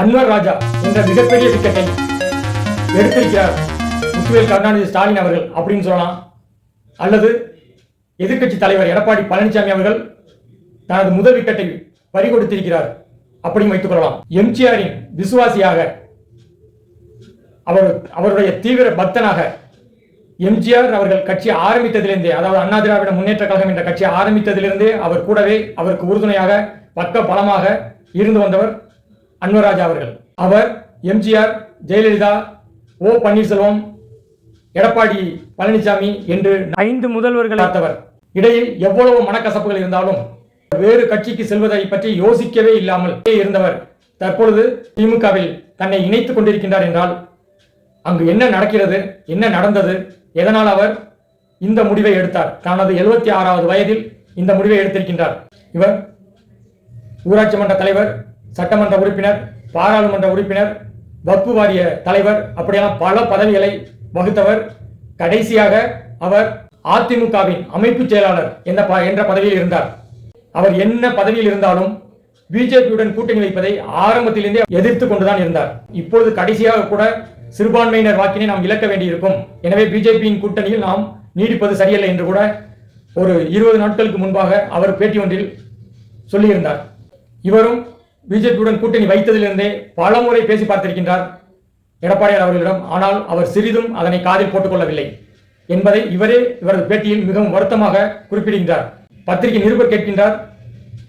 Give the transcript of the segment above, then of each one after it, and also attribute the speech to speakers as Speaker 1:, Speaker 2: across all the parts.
Speaker 1: அன்வர் ராஜா என்ற மிகப்பெரிய விக்கெட்டை எடுத்திருக்கிறார். முத்துவேல் கருணாநிதி ஸ்டாலின் அவர்கள் அப்படின்னு சொல்லலாம். அல்லது எதிர்க்கட்சி தலைவர் எடப்பாடி பழனிசாமி அவர்கள் தனது முதல் விக்கெட்டை பறிகொடுத்திருக்கிறார் அப்படின்னு வைத்துக் கொள்ளலாம். எம்ஜிஆரின் விசுவாசியாக அவர் அவருடைய தீவிர பக்தனாக எம்ஜிஆர் அவர்கள் கட்சி ஆரம்பித்ததிலிருந்தே அதாவது அண்ணா திராவிட முன்னேற்ற கழகம் என்ற கட்சி ஆரம்பித்ததிலிருந்தே அவர் கூடவே அவருக்கு உறுதுணையாக பக்க பலமாக இருந்து வந்தவர் அன்வராஜா அவர்கள். அவர் எம்ஜிஆர் ஜெயலலிதா ஓ பன்னீர்செல்வம் எடப்பாடி பழனிசாமி என்று ஐந்து முதல்வர்கள் பார்த்தவர். இடையில் எவ்வளவு மனக்கசப்புகள் இருந்தாலும் வேறு கட்சிக்கு செல்வதை பற்றி யோசிக்கவே இல்லாமல் இருந்தவர். தற்பொழுது திமுகவில் தன்னை இணைத்துக் கொண்டிருக்கின்றார் என்றால் அங்கு என்ன நடக்கிறது என்ன நடந்தது எதனால் அவர் இந்த முடிவை எடுத்தார்? தனது எழுபத்தி ஆறாவது வயதில் இந்த முடிவை எடுத்திருக்கின்றார். இவர் ஊராட்சி மன்ற தலைவர் சட்டமன்ற உறுப்பினர் பாராளுமன்ற உறுப்பினர் வக்பு வாரிய தலைவர் அப்படியெல்லாம் பல பதவிகளை வகுத்தவர். கடைசியாக அவர் அதிமுகவின் அமைப்பு செயலாளர் என்ற ப- என்ற பதவியில் இருந்தார். அவர் என்ன பதவியில் இருந்தாலும் பிஜேபியுடன் கூட்டணி வைப்பதை ஆரம்பத்திலிருந்தே எதிர்த்து கொண்டுதான் இருந்தார். இப்பொழுது கடைசியாக கூட சிறுபான்மையினர் வாக்கினை நாம் இழக்க வேண்டியிருக்கும். எனவே பிஜேபியின் கூட்டணியில் நாம் நீடிப்பது சரியல்ல என்று கூட ஒரு இருபது நாட்களுக்கு முன்பாக அவர் பேட்டி ஒன்றில் சொல்லியிருந்தார். இவரும் பிஜேபியுடன் கூட்டணி வைத்ததிலிருந்தே பலமுறை பேசி பார்த்திருக்கின்றார் எடப்பாடியார் அவர்களிடம். ஆனால் அவர் சிறிதும் அதனை காதில் போட்டுக்கொள்ளவில்லை என்பதை இவரே இவரது பேட்டியில் மிகவும் வருத்தமாக குறிப்பிடுகின்றார். பத்திரிகை நிருபர் கேட்கின்றார்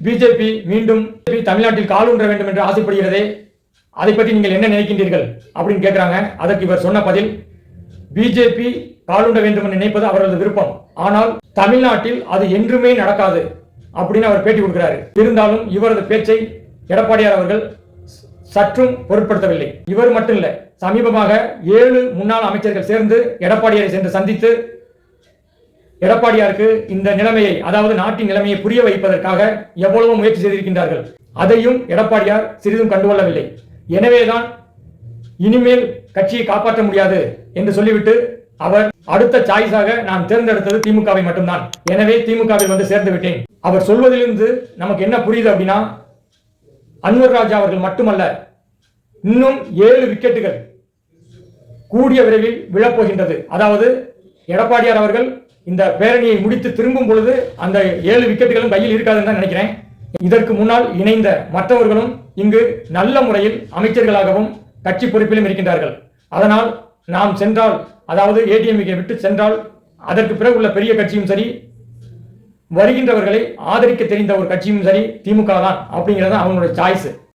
Speaker 1: பிஜேபி மீண்டும் தமிழ்நாட்டில் காலூன்ற வேண்டும் என்று ஆசைப்படுகிறதே அதை பற்றி நீங்கள் என்ன நினைக்கின்றீர்கள்? அப்படின்னு கேட்கிறாங்க. அதற்கு இவர் சொன்ன பதில் பிஜேபி காலூண்ட வேண்டும் என்று நினைப்பது அவரது விருப்பம். ஆனால் தமிழ்நாட்டில் அது என்றுமே நடக்காது அப்படின்னு அவர் பேட்டி கொடுக்கிறாரு. இருந்தாலும் இவரது பேச்சை எடப்பாடியார் அவர்கள் சற்றும் பொருட்படுத்தவில்லை. இவர் மட்டும் இல்ல சமீபமாக ஏழு முன்னாள் அமைச்சர்கள் சேர்ந்து எடப்பாடியாரை சென்று சந்தித்து எடப்பாடியாருக்கு இந்த நிலைமையை அதாவது நாட்டின் நிலைமையை புரிய வைப்பதற்காக எவ்வளவு முயற்சி செய்திருக்கின்றார்கள். அதையும் எடப்பாடியார் சிறிதும் கண்டுகொள்ளவில்லை. எனவேதான் இனிமேல் கட்சியை காப்பாற்ற முடியாது என்று சொல்லிவிட்டு அவர் அடுத்த சாய்ஸாக நான் தேர்ந்தெடுத்தது திமுகவை மட்டும்தான். எனவே திமுகவில் வந்து சேர்ந்து விட்டேன். அவர் சொல்வதிலிருந்து நமக்கு என்ன புரியுது அப்படின்னா அன்வர் ராஜா அவர்கள் மட்டுமல்ல இன்னும் ஏழு விக்கெட்டுகள் கூடிய விரைவில் விழப்போகின்றது. அதாவது எடப்பாடியார் அவர்கள் இந்த பேரணியை முடித்து திரும்பும் பொழுது அந்த ஏழு விக்கெட்டுகளும் கையில் இருக்காதுன்னு தான் நினைக்கிறேன். இதற்கு முன்னால் இணைந்த மற்றவர்களும் இங்கு நல்ல முறையில் அமைச்சர்களாகவும் கட்சி பொறுப்பிலும் இருக்கின்றார்கள். அதனால் நாம் சென்றால் அதாவது ஏடிஎம்கே விட்டு சென்றால் அதற்கு பிறகு உள்ள பெரிய கட்சியும் சரி வருகின்றவர்களை ஆதரிக்க தெரிந்த ஒரு கட்சியும் சரி திமுக தான் அப்படிங்கிறது அவங்களுடைய சாய்ஸ்